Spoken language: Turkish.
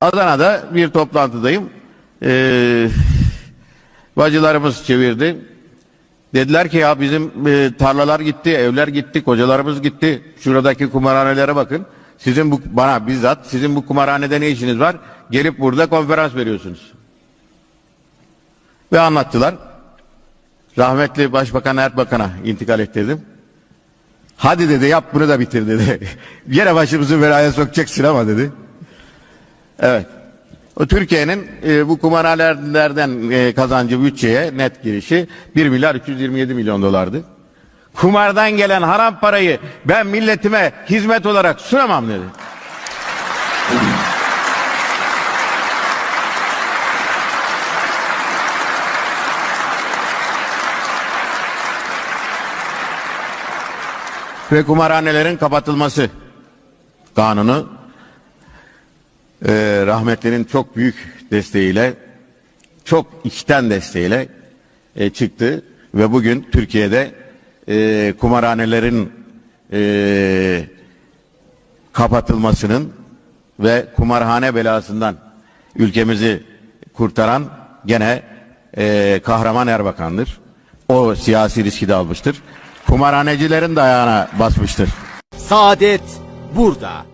Adana'da bir toplantıdayım. Ee, bacılarımız çevirdi. Dediler ki ya bizim e, tarlalar gitti, evler gitti, kocalarımız gitti. Şuradaki kumarhanelere bakın. Sizin bu bana bizzat sizin bu kumarhanede ne işiniz var? Gelip burada konferans veriyorsunuz. Ve anlattılar. Rahmetli Başbakan Erbakan'a intikal ettirdim. Hadi dedi yap bunu da bitir dedi. Yine başımızı belaya sokacaksın ama dedi. Evet. Türkiye'nin e, bu kumarhanelerden e, kazancı bütçeye net girişi 1 milyar 327 milyon dolardı. Kumardan gelen haram parayı ben milletime hizmet olarak sunamam dedi. Ve kumarhanelerin kapatılması kanunu e, rahmetlinin çok büyük desteğiyle, çok içten desteğiyle e, çıktı ve bugün Türkiye'de e, kumarhanelerin e, kapatılmasının ve kumarhane belasından ülkemizi kurtaran gene e, kahraman Erbakan'dır. O siyasi riski de almıştır. Kumarhanecilerin de ayağına basmıştır. Saadet burada.